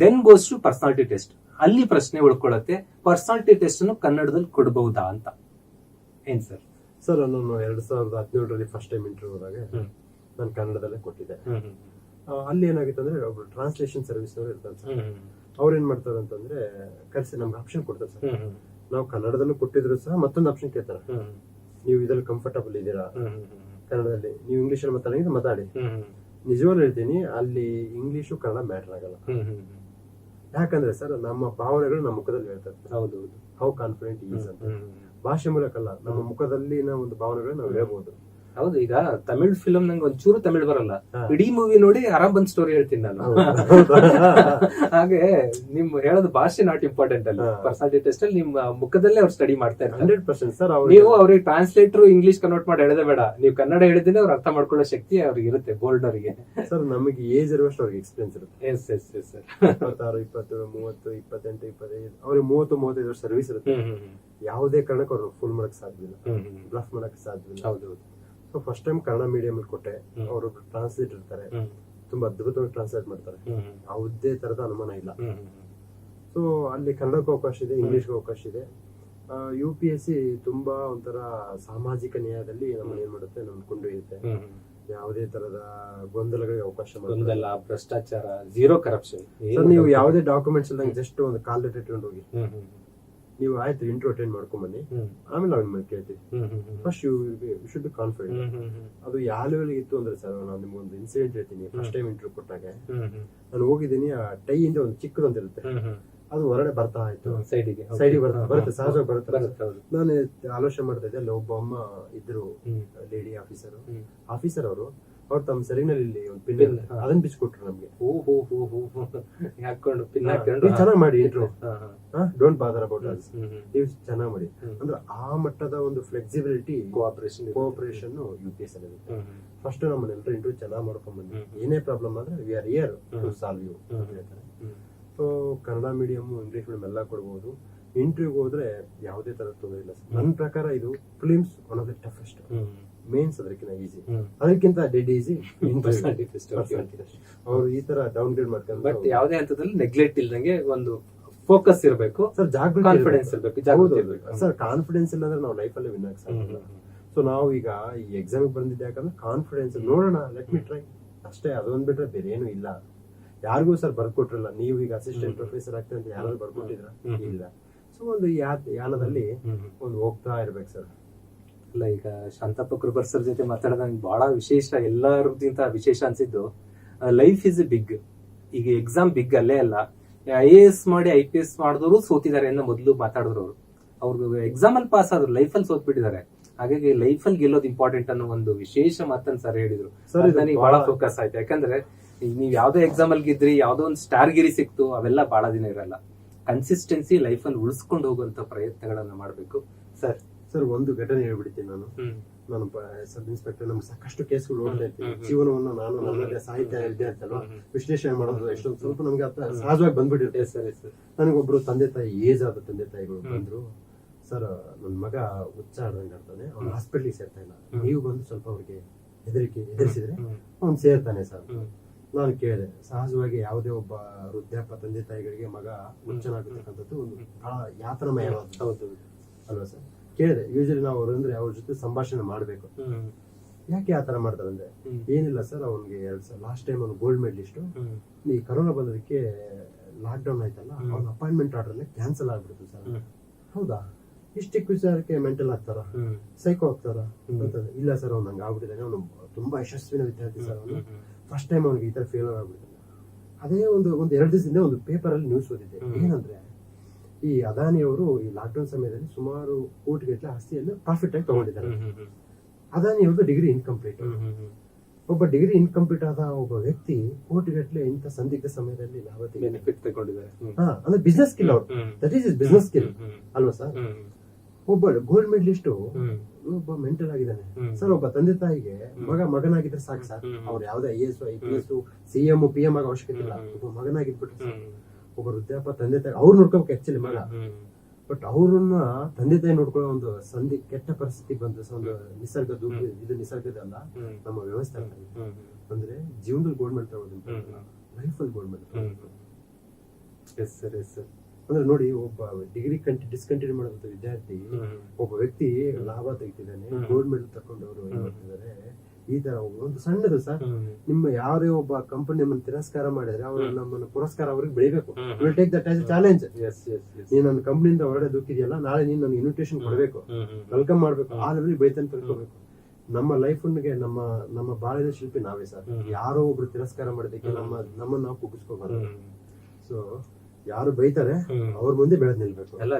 Then goes to personality test ಅಲ್ಲಿ ಪ್ರಶ್ನೆ ಉಳ್ಕೊಳ್ಳುತ್ತೆ personality test ಅನ್ನು ಕನ್ನಡದಲ್ಲಿ ಕೊಡಬಹುದಾ ಅಂತ. ಏನ್ ಸರ್? ಸರ್ ನಾನು ಎರಡ್ ಸಾವಿರದ ಹದಿನೇಳರಲ್ಲಿ ಫಸ್ಟ್ ಟೈಮ್ ಇಂಟರ್ವ್ಯೂ ಹೋದಾಗ ನಾನು ಕನ್ನಡದಲ್ಲೇ ಕೊಟ್ಟಿದ್ದೆ. ಅಲ್ಲಿ ಏನಾಗಿತ್ತು ಅಂದ್ರೆ ಒಬ್ರು ಟ್ರಾನ್ಸ್ಲೇಷನ್ ಸರ್ವಿಸ್ ನವರು ಇರ್ತಾರೆ ಸರ್. ಅವ್ರು ಏನ್ ಮಾಡ್ತಾರೆ ಅಂತಂದ್ರೆ ಕರೆಸಿ ನಮ್ಗೆ ಆಪ್ಷನ್ ಕೊಡ್ತಾರೆ ಸರ್. ನಾವು ಕನ್ನಡದಲ್ಲೂ ಕೊಟ್ಟಿದ್ರು ಸಹ ಮತ್ತೊಂದು ಆಪ್ಷನ್ ಕೇಳ್ತಾರೆ. ನೀವು ಇದ್ರಲ್ಲಿ ಕಂಫರ್ಟಬಲ್ ಇದ್ದೀರಾ? ಕನ್ನಡದಲ್ಲಿ. ನೀವು ಇಂಗ್ಲಿಷ್ ಅಲ್ಲಿ ಮಾತಾಡಿದ್ರೆ ಮಾತಾಡಿ. ನಿಜವಾಗ್ಲೂ ಹೇಳ್ತೀನಿ ಅಲ್ಲಿ ಇಂಗ್ಲಿಷು ಕನ್ನಡ ಮ್ಯಾಟರ್ ಆಗಲ್ಲ. ಯಾಕಂದ್ರೆ ಸರ್ ನಮ್ಮ ಭಾವನೆಗಳು ನಮ್ಮ ಮುಖದಲ್ಲಿ ಹೇಳ್ತಾರೆ. ಹೌದು ಹೌದು. ಹೌ ಕಾನ್ಫಿಡೆಂಟ್ ಈಸ್ ಅಂತ. ಭಾಷೆ ಮೂಲಕ ಅಲ್ಲ ನಮ್ಮ ಮುಖದಲ್ಲಿನ ಒಂದು ಭಾವನೆಗಳನ್ನ ನಾವು ಹೇಳ್ಬೋದು. ಹೌದು ಈಗ ತಮಿಳ್ ಫಿಲಂ ನಂಗೆ ಒಂಚೂರು ತಮಿಳ್ ಬರಲ್ಲ. ಇಡೀ ಮೂವಿ ನೋಡಿ ಆರಾಮ್ ಬಂದ್ ಸ್ಟೋರಿ ಹೇಳ್ತೀನಿ ನಾನು. ಹಾಗೆ ನಿಮ್ ಹೇಳೋದು ಭಾಷೆ ನಾಟ್ ಇಂಪಾರ್ಟೆಂಟ್ ಅಲ್ಲ. ಪರ್ಸನಾಲಿಟಿ ಟೆಸ್ಟ್ ಅಲ್ಲಿ ನಿಮ್ಮ ಮುಖದಲ್ಲೇ ಅವ್ರು ಸ್ಟಡಿ ಮಾಡ್ತಾರೆ ಇರ್ತಾರೆ. ಹಂಡ್ರೆಡ್ ಪರ್ಸೆಂಟ್ ಸರ್ ನೀವು ಅವ್ರಿಗೆ ಟ್ರಾನ್ಸ್ಲೇಟರ್ ಇಂಗ್ಲಿಷ್ ಕನ್ವರ್ಟ್ ಮಾಡಿ ಹೇಳದೆ ಬೇಡ. ನೀವು ಕನ್ನಡ ಹೇಳಿದ್ರೆ ಅವ್ರು ಅರ್ಥ ಮಾಡ್ಕೊಳ್ಳೋ ಶಕ್ತಿ ಅವ್ರಿಗೆ ಇರುತ್ತೆ ಬೋಲ್ಡ್ ಅವರಿಗೆ. ಸರ್ ನಮಗೆ ಏಜ್ ಇರುವಷ್ಟು ಅವ್ರಿಗೆ ಎಕ್ಸ್ಪೀರಿಯನ್ಸ್ ಇರುತ್ತೆ. ಎಸ್ ಎಸ್ ಎಸ್ ಸರ್ ಇಪ್ಪತ್ತಾರು ಇಪ್ಪತ್ತು ಮೂವತ್ತು ಇಪ್ಪತ್ತೆಂಟು ಇಪ್ಪತ್ತೈದು ಅವ್ರಿಗೆ ಮೂವತ್ತು ಮೂವತ್ತೈದು ವರ್ಷ ಸರ್ವಿಸ್ ಇರುತ್ತೆ. ಯಾವುದೇ ಕಾರಣಕ್ಕೂ ಅವ್ರು ಫುಲ್ ಮಾಡಕ್ ಸಾಧ್ಯ ಇಲ್ಲ. ಬ್ಲಫ್ ಮಾಡಕ್ ಸಾಧ್ಯ ಇಲ್ಲ. ಹೌದು. ಫಸ್ಟ್ ಟೈಮ್ ಕನ್ನಡ ಮೀಡಿಯಂ ಅಲ್ಲಿ ಕೊಟ್ಟೆ. ಅವರು ಟ್ರಾನ್ಸ್ಲೇಟ್ ಇರ್ತಾರೆ. ತುಂಬಾ ಅದ್ಭುತವಾಗಿ ಟ್ರಾನ್ಸ್ಲೇಟ್ ಮಾಡ್ತಾರೆ. ಯಾವುದೇ ತರದ ಅನುಮಾನ ಇಲ್ಲ. ಸೊ ಅಲ್ಲಿ ಕನ್ನಡಕ್ಕೂ ಅವಕಾಶ ಇದೆ ಇಂಗ್ಲಿಷ್ಗೂ ಅವಕಾಶ ಇದೆ. ಯು ಪಿ ಎಸ್ ಸಿ ತುಂಬಾ ಒಂಥರ ಸಾಮಾಜಿಕ ನ್ಯಾಯದಲ್ಲಿ ನಮ್ಮ ಏನ್ ಮಾಡುತ್ತೆ ನಮ್ಮನ್ನ ಕೊಂಡೊಯ್ಯುತ್ತೆ. ಯಾವುದೇ ತರದ ಗೊಂದಲಗಳಿಗೆ ಅವಕಾಶ. ಗೊಂದಲ ಭ್ರಷ್ಟಾಚಾರ ಜೀರೋ ಕರಪ್ಷನ್ ನೀವು ಯಾವುದೇ ಡಾಕ್ಯುಮೆಂಟ್ಸ್ ಇಲ್ಲ ಜಸ್ಟ್ ಒಂದು ಕಾಲ್ ಲೆಟರ್ ಇಟ್ಕೊಂಡು ಹೋಗಿ. ನೀವು ಆಯ್ತು ಇಂಟ್ರೋ ಅಟೆಂಡ್ ಮಾಡ್ಕೊಂಡ್ ಬನ್ನಿ ಆಮೇಲೆ ಅವ್ನ ಮೇಲೆ ಕೇಳ್ತೀವಿ. First you should be confident ಅದು ಯಾವ ಲೆವೆಲ್ ಇತ್ತು ಅಂದ್ರೆ ಸರ್ ನಾನು ನಿಮ್ಗೆ ಒಂದು ಇನ್ಸಿಡೆಂಟ್ ಹೇಳ್ತೀನಿ. ಫಸ್ಟ್ ಟೈಮ್ ಇಂಟರ್ವ್ಯೂ ಕೊಟ್ಟಾಗ. ನಾನು ಹೋಗಿದ್ದೀನಿ ಆ ಟೈ ಇಂದ ಒಂದು ಚಿಕ್ಕದೊಂದು ಇರುತ್ತೆ. ಅದು ಹೊರಗಡೆ ಬರ್ತಾ ಇತ್ತು ಸೈಡಿಗೆ ಸೈಡ್ ಬರ್ತಾ ಬರುತ್ತೆ, ಸಹಜವಾಗಿ ಬರುತ್ತೆ. ನಾನು ಆಲೋಚನೆ ಮಾಡ್ತಾ ಇದ್ದೆ ಅಲ್ಲಿ ಒಬ್ಬ ಅಮ್ಮ ಇದ್ರು. ಲೇಡಿ ಆಫೀಸರ್ ಆಫೀಸರ್ ಅವರು ಅವ್ರು ತಮ್ಮ ಸೆರಿನಲ್ಲಿ ಇಲ್ಲಿ ಒಂದು ಪಿನ್. ಅದನ್ನ ಬಿಚ್ಕೊಟ್ರು ನಮ್ಗೆ ಹೂ ಹೂ ಹೂ ಹೂ. ಹಾಕೊಂಡು ಪಿನ್ ಹಾಕೊಂಡು ನೀವು ಚೆನ್ನಾಗ್ ಮಾಡಿ ಹಾ. Don't bother about us. ನೀವು ಚೆನ್ನಾಗಿ ಮಾಡಿ. ಅಂದ್ರೆ ಆ ಮಟ್ಟದ ಒಂದು flexibility cooperation. Cooperation U P S ಅಲ್ಲಿ ಫಸ್ಟ್ ನಮ್ಮ ಎಲ್ಲರೂ ಇಂಟರ್ವ್ಯೂ ಚೆನ್ನಾಗಿ ಮಾಡ್ಕೊಂಡ್ ಬಂದ್ವಿ ಏನೇ ಪ್ರಾಬ್ಲಮ್ ಆದ್ರೆ we are here to solve you. ಹೇಳ್ತಾರೆ. So Kannada medium English medium ಎಲ್ಲ ಕೊಡ್ಬೋದು ಇಂಟರ್ವ್ಯೂಗೆ ಹೋದ್ರೆ ಯಾವುದೇ ತರ ತೊಂದರೆ ಇಲ್ಲ ನನ್ನ ಪ್ರಕಾರ ಇದು prelims one of the toughest. Mains ಅದಕ್ಕಿಂತ ಈಸಿ ಅದಕ್ಕಿಂತ ಡೆಡ್ ಈಸಿ ಅವರು ಈ ತರ ಡೌನ್ ಗ್ರೇಡ್ ಮಾಡ್ಕೊಂಡು ಬಟ್ ಯಾವುದೇ ಹಂತದಲ್ಲಿ ನೆಗ್ಲೆಕ್ಟ್ ಇಲ್ದಂಗೆ ಒಂದು ಫೋಕಸ್ ಇರಬೇಕು ಸರ್ ಜಾಗೃತಿ ಕಾನ್ಫಿಡೆನ್ಸ್ ಇರಬೇಕು. ಜಾಗೃತಿ ಇರಬೇಕು. ಸರ್ ಕಾನ್ಫಿಡೆನ್ಸ್ ಇಲ್ಲ ಅಂದ್ರೆ ನಾವು ಅಲ್ಲಿ ವಿನ್ ಸಾಧ್ಯ ಸೊ ನಾವು ಈಗ ಈ ಎಕ್ಸಾಮ್ ಬಂದಿದ್ದೆ ಯಾಕಂದ್ರೆ ಕಾನ್ಫಿಡೆನ್ಸ್ ನೋಡೋಣ ಲೆಟ್ ಮಿ ಟ್ರೈ ಅಷ್ಟೇ ಅದೊಂದ್ ಬಿಟ್ರೆ ಬೇರೆ ಏನು ಇಲ್ಲ. ಯಾರಿಗೂ ಸರ್ ಬರ್ಕೊಟ್ರಲ್ಲ ನೀವು ಈಗ ಅಸಿಸ್ಟೆಂಟ್ ಪ್ರೊಫೆಸರ್ ಆಗ್ತೀರ ಅಂತ ಯಾರಾದ್ರೂ ಬರ್ಕೊಟ್ಟಿದ್ರ? ಇಲ್ಲ. ಸೊ ಒಂದು ಯಾನದಲ್ಲಿ ಒಂದು ಹೋಗ್ತಾ ಇರ್ಬೇಕು ಸರ್ ಈಗ ಶಾಂತಪ್ಪ ಕೃಪರ್ ಸರ್ ಜೊತೆ ಮಾತಾಡೋದು ನಂಗೆ ಬಹಳ ವಿಶೇಷ. ಎಲ್ಲರಿಗಿಂತ ವಿಶೇಷ ಅನ್ಸಿದ್ದು ಲೈಫ್ ಇಸ್ ಬಿಗ್ ಈಗ ಎಕ್ಸಾಮ್ ಬಿಗ್ ಅಲ್ಲೇ ಅಲ್ಲ. ಐ ಎ ಎಸ್ ಮಾಡಿ ಐ ಪಿ ಎಸ್ ಮಾಡಿದ್ರು ಸೋತಿದ್ದಾರೆ ಅನ್ನೋ ಮೊದಲು ಮಾತಾಡಿದ್ರು ಅವರು. ಅವ್ರಿಗೆ ಎಕ್ಸಾಮ್ ಅಲ್ಲಿ ಪಾಸ್ ಆದ್ರು ಲೈಫ್ ಅಲ್ಲಿ ಸೋತ್ಬಿಟ್ಟಿದ್ದಾರೆ ಹಾಗಾಗಿ ಲೈಫ್ ಅಲ್ಲಿ ಗೆಲ್ಲೋದು ಇಂಪಾರ್ಟೆಂಟ್ ಅನ್ನೋ ಒಂದು ವಿಶೇಷ ಮಾತನ್ನ ಸರ್ ಹೇಳಿದ್ರು. ನನಗೆ ಬಹಳ ಫೋಕಸ್ ಆಯ್ತು. ಯಾಕಂದ್ರೆ ನೀವು ನೀವ್ ಯಾವ್ದೋ ಎಕ್ಸಾಮ್ ಅಲ್ಲಿ ಗೆದ್ರಿ ಯಾವ್ದೋ ಒಂದು ಸ್ಟಾರ್ ಗಿರಿ ಸಿಕ್ತು ಅವೆಲ್ಲ ಬಹಳ ದಿನ ಇರಲ್ಲ. ಕನ್ಸಿಸ್ಟೆನ್ಸಿ ಲೈಫ್ ಅಲ್ಲಿ ಉಳಿಸ್ಕೊಂಡು ಹೋಗುವಂತ ಪ್ರಯತ್ನಗಳನ್ನ ಮಾಡಬೇಕು. ಸರ್ ಸರ್ ಒಂದು ಘಟನೆ ಹೇಳ್ಬಿಡ್ತೀನಿ ನಾನು. ನಾನು ಸಬ್ ಇನ್ಸ್ಪೆಕ್ಟರ್ ನಮ್ಗೆ ಸಾಕಷ್ಟು ಕೇಸ್ಗಳು ಓಡ್ತಾ ಹ್ಮ್. ಜೀವನವನ್ನು ನಾನು ನನ್ನದೇ ಸಾಹಿತ್ಯ ವಿದ್ಯಾರ್ಥಿ ಅಲ್ವಾ. ವಿಶ್ಲೇಷಣೆ ಮಾಡೋದು ಎಷ್ಟೊಂದು ಸ್ವಲ್ಪ ನಮ್ಗೆ ಸಹಜವಾಗಿ ಬಂದ್ಬಿಟ್ಟಿರುತ್ತೆ. ಸರ್ ನನಗೊಬ್ರು ತಂದೆ ತಾಯಿ ಏಜ್ ಆದ ತಂದೆ ತಾಯಿಗಳು ಬಂದ್ರು ಸರ್ ನನ್ನ ಮಗ ಹುಚ್ಚಾಡ್ದಂಗೆ ಆಡ್ತಾನೆ ಅವ್ನು. ಹಾಸ್ಪಿಟ್ಲಿಗೆ ಸೇರ್ತಾ ಇಲ್ಲ. ನೀವು ಬಂದು ಸ್ವಲ್ಪ ಅವ್ರಿಗೆ ಹೆದರಿಕೆ ಹೆದರಿಸಿದ್ರೆ. ಅವ್ನು ಸೇರ್ತಾನೆ ಸರ್. ನಾನು ಕೇಳಿದೆ. ಸಹಜವಾಗಿ ಯಾವುದೇ ಒಬ್ಬ ವೃದ್ಧಾಪ ತಂದೆ ತಾಯಿಗಳಿಗೆ ಮಗ ಹುಚ್ಚನಾಗತಕ್ಕಂಥದ್ದು ಒಂದು ಬಹಳ ಯಾತನಮಯವಾದ ಅಲ್ವಾ ಸರ್? ಕೇಳಿದೆ ಯೂಶಲಿ ನಾವು ಅವ್ರು ಅಂದ್ರೆ ಅವ್ರ ಜೊತೆ ಸಂಭಾಷಣೆ ಮಾಡ್ಬೇಕು ಯಾಕೆ ಆತರ ತರ ಮಾಡ್ತಾರೆ ಅಂದ್ರೆ ಏನಿಲ್ಲ ಸರ್ ಅವ್ನಿಗೆ ಎರಡ್ ಲಾಸ್ಟ್ ಟೈಮ್ ಅವ್ನು ಗೋಲ್ಡ್ ಮೆಡಲಿಸ್ಟ್. ಈ ಕರೋನಾ ಬಂದದಕ್ಕೆ ಲಾಕ್ ಡೌನ್ ಆಯ್ತಲ್ಲ. ಅವ್ನ ಅಪಾಯಿಂಟ್ಮೆಂಟ್ ಆರ್ಡರ್ ಕ್ಯಾನ್ಸಲ್ ಆಗ್ಬಿಡ್ತು ಸರ್. ಹೌದಾ? ಇಷ್ಟಿಕ್ ವಿಚಾರಕ್ಕೆ ಮೆಂಟಲ್ ಆಗ್ತಾರ. ಸೈಕೋ ಆಗ್ತಾರ? ಅಂತಂದ್ರೆ ಇಲ್ಲ ಸರ್ ಅವ್ನು ಹಂಗ ಆಗ್ಬಿಟ್ಟಿದ್ದಾನೆ ಅವ್ನು ತುಂಬಾ ಯಶಸ್ವಿನ ವಿದ್ಯಾರ್ಥಿ ಸರ್ ಅವನು. ಫಸ್ಟ್ ಟೈಮ್ ಅವ್ನಿಗೆ ಈ ತರ ಫೇಲ್ ಆಗ್ಬಿಟ್ಟಿದ್ದಾನೆ ಅದೇ ಒಂದು ಒಂದು ಎರಡು ದಿವಸದಿಂದ ಒಂದು ಪೇಪರ್ ಅಲ್ಲಿ ನ್ಯೂಸ್ ಓದಿದ್ದೆ. ಏನಂದ್ರೆ ಈ ಅದಾನಿ ಅವರು ಈ ಲಾಕ್ಡೌನ್ ಸಮಯದಲ್ಲಿ ಸುಮಾರು ಕೋಟಿಗಟ್ಟಲೆ ಆಸ್ತಿಯನ್ನು ಪ್ರಾಫಿಟ್ ಆಗಿ ತಗೊಂಡಿದ್ದಾರೆ. ಅದಾನಿ ಅವ್ರದ್ದು ಡಿಗ್ರಿ ಇನ್ಕಂಪ್ಲೀಟ್. ಒಬ್ಬ ಡಿಗ್ರಿ ಇನ್ಕಂಪ್ಲೀಟ್ ಆದ ಒಬ್ಬ ವ್ಯಕ್ತಿ ಕೋಟಿಗಟ್ಟಲೆ ಇಂಥ ಸಂದಿಗ್ಧ ಸಮಯದಲ್ಲಿ ಲಾಭ ಬೆನಿಫಿಟ್ ತಗೊಂಡಿದ್ದಾರೆ. ಅಂದ್ರೆ ಬಿಸ್ನೆಸ್ ಸ್ಕಿಲ್ ಅವ್ರು. That is is business skill ಅಲ್ವಾ ಸರ್? ಒಬ್ಬ ಗೋಲ್ಡ್ ಮೆಡಲಿಸ್ಟ್. ಒಬ್ಬ ಮೆಂಟಲ್ ಆಗಿದ್ದಾನೆ. ಸರ್ ಒಬ್ಬ ತಂದೆ ತಾಯಿಗೆ ಮಗ ಮಗನಾಗಿದ್ರೆ ಸಾಕು ಸರ್. ಅವ್ರ ಅವ್ರು ಯಾವ್ದೇ I S I P S C M P M ಆಗ ಅವಶ್ಯಕತೆ ಇಲ್ಲ. ಒಬ್ಬ ಮಗನಾಗಿದ್ಬಿಟ್ರೆ. ಒಬ್ಬ ವೃದ್ಧಾಪ ತಂದೆ ತಾಯಿ ಅವ್ರು ನೋಡ್ಕೋಬೇಕು ಆಕ್ಚುಲಿ ಮಗ. ಬಟ್ ಅವ್ರನ್ನ ತಂದೆ ತಾಯಿ ನೋಡ್ಕೊಳ್ಳೋ ಒಂದು ಸಂಧಿ ಕೆಟ್ಟ ಪರಿಸ್ಥಿತಿ ಬಂದು ಸ- ಒಂದು ನಿಸರ್ಗದ ಇದು ನಿಸರ್ಗದಲ್ಲ ಅಲ್ಲ ನಮ್ಮ ವ್ಯವಸ್ಥೆ ಅಂದ್ರೆ ಜೀವನದಲ್ಲಿ ಗೋಲ್ಡ್ ತಗೊಳ್ಳೋದು ಹ್ಮ್. ಲೈಫ್ ಅಲ್ಲಿ gold. Yes sir yes sir ಅಂದ್ರೆ ನೋಡಿ ಒಬ್ಬ ಡಿಗ್ರಿ ಕಂಟಿ ಡಿಸ್ಕಂಟಿನ್ಯೂ ಮಾಡುವಂತ ವಿದ್ಯಾರ್ಥಿ ಒಬ್ಬ ವ್ಯಕ್ತಿ ಲಾಭ ತೆಗಿತಿದ್ದಾನೆ. ಗೋಲ್ಡ್ ಮೆಡಲ್ ತಕೊಂಡವರು ಏನ್ ಮಾಡ್ತಿದ್ದಾರೆ ಈ ತರ ಒಂದು ಸಣ್ಣದು ಸರ್ ನಿಮ್ಮ ಯಾರೇ ಒಬ್ಬ ಕಂಪನಿ ನಮ್ಮನ್ನು ತಿರಸ್ಕಾರ ಮಾಡಿದ್ರೆ ಅವರು. ನಮ್ಮನ್ನು ಪುರಸ್ಕಾರ ಅವ್ರಿಗೆ ಬೆಳಿಬೇಕು. Will take that as challenge ನೀನ್ ನನ್ನ ಕಂಪನಿಯಿಂದ ಹೊರಗಡೆ ದುಃಖಿದೆಯಲ್ಲ ನಾಳೆ ನೀನ್ ನನ್ಗೆ ಇನ್ವಿಟೇಷನ್ ಕೊಡಬೇಕು. ವೆಲ್ಕಮ್ ಮಾಡ್ಬೇಕು. ಆ ಲೆವೆಲ್ ಬೆಳಿತಾನೆ ತಿಳ್ಕೊಬೇಕು. ನಮ್ಮ ಲೈಫ್ಗೆ ನಮ್ಮ ನಮ್ಮ ಬಾಳಿನ ಶಿಲ್ಪಿ ನಾವೇ ಸರ್. ಯಾರೋ ಒಬ್ರು ತಿರಸ್ಕಾರ ಮಾಡಿದಕ್ಕೆ ನಮ್ಮ ನಮ್ಮನ್ನ ನಾವು ಕುಗ್ಗಿಸ್ಕೋಬಾರ್ದು ಸೊ ಯಾರು ಬೈತಾರೆ ಅವ್ರ ಮುಂದೆ ಬೆಳೆದ್ ನಿಲ್ಬೇಕು. ಎಲ್ಲ